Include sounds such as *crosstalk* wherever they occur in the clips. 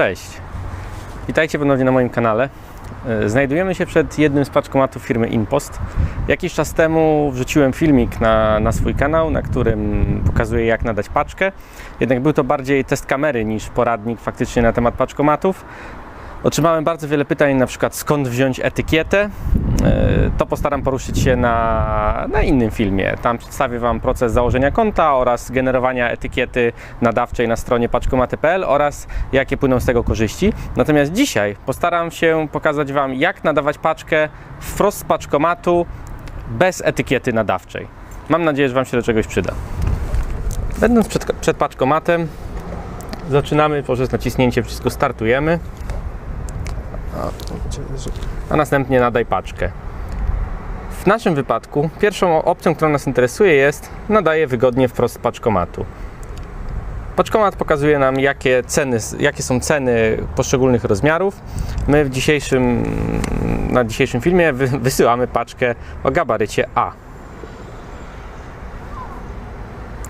Cześć. Witajcie ponownie na moim kanale. E, Znajdujemy się przed jednym z paczkomatów firmy InPost. Jakiś czas temu wrzuciłem filmik na, na swój kanał, na którym pokazuję jak nadać paczkę. Jednak był to bardziej test kamery niż poradnik faktycznie na temat paczkomatów. Otrzymałem bardzo wiele pytań, na przykład skąd wziąć etykietę. E, To postaram poruszyć się na, na innym filmie. Tam przedstawię Wam proces założenia konta oraz generowania etykiety nadawczej na stronie paczkomaty.pl oraz jakie płyną z tego korzyści. Natomiast dzisiaj postaram się pokazać Wam, jak nadawać paczkę wprost z paczkomatu bez etykiety nadawczej. Mam nadzieję, że Wam się do czegoś przyda. Będąc przed, przed paczkomatem, zaczynamy poprzez naciśnięcie wszystko startujemy a następnie nadaj paczkę. W naszym wypadku pierwszą opcją, która nas interesuje jest nadaje wygodnie wprost paczkomatu. Paczkomat pokazuje nam jakie ceny, jakie są ceny poszczególnych rozmiarów. My w dzisiejszym, na dzisiejszym filmie wy, *laughs* wysyłamy paczkę o gabarycie A.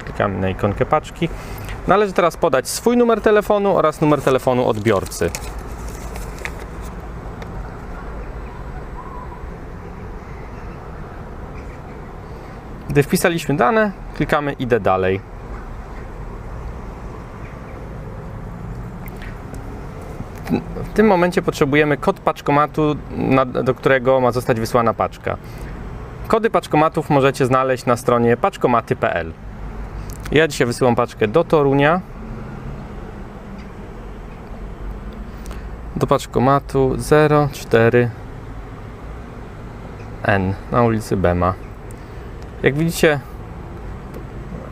Klikamy na ikonkę paczki. Należy teraz podać swój numer telefonu oraz numer telefonu odbiorcy. Gdy wpisaliśmy dane, klikamy idę dalej. W tym momencie potrzebujemy kod paczkomatu, do którego ma zostać wysłana paczka. Kody paczkomatów możecie znaleźć na stronie paczkomaty.pl. Ja dzisiaj wysyłam paczkę do Torunia. Do paczkomatu 04N na ulicy Bema. Jak widzicie,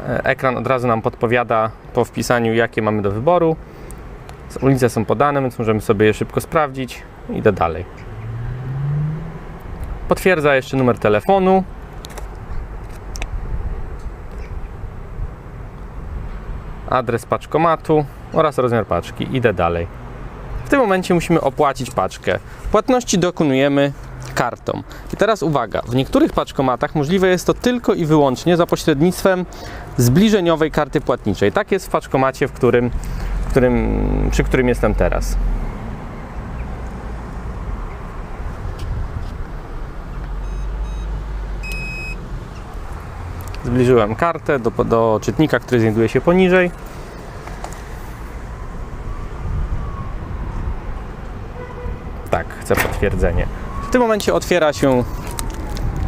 e, ekran od razu nam podpowiada po wpisaniu, jakie mamy do wyboru. Ulice są podane, więc możemy sobie je szybko sprawdzić. Idę dalej. Potwierdza jeszcze numer telefonu. Adres paczkomatu oraz rozmiar paczki. Idę dalej. W tym momencie musimy opłacić paczkę. Płatności dokonujemy kartą. I teraz uwaga, w niektórych paczkomatach możliwe jest to tylko i wyłącznie za pośrednictwem zbliżeniowej karty płatniczej. Tak jest w paczkomacie, w którym, w którym, przy którym jestem teraz. Zbliżyłem kartę do, do czytnika, który znajduje się poniżej. Tak, chcę potwierdzenie. W tym momencie otwiera się,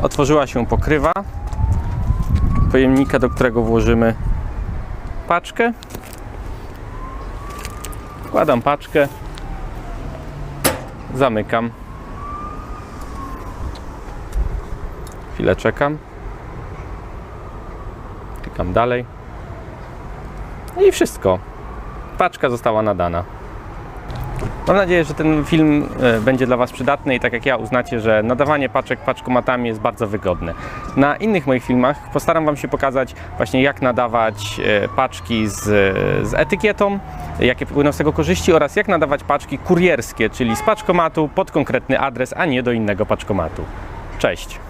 otworzyła się pokrywa pojemnika, do którego włożymy paczkę. Wkładam paczkę, zamykam. Chwilę czekam. Klikam dalej. I wszystko. Paczka została nadana. Mam nadzieję, że ten film e, będzie dla Was przydatny i tak jak ja uznacie, że nadawanie paczek paczkomatami jest bardzo wygodne. Na innych moich filmach postaram Wam się pokazać właśnie jak nadawać e, paczki z, z etykietą, jakie płyną z tego korzyści oraz jak nadawać paczki kurierskie, czyli z paczkomatu pod konkretny adres, a nie do innego paczkomatu. Cześć!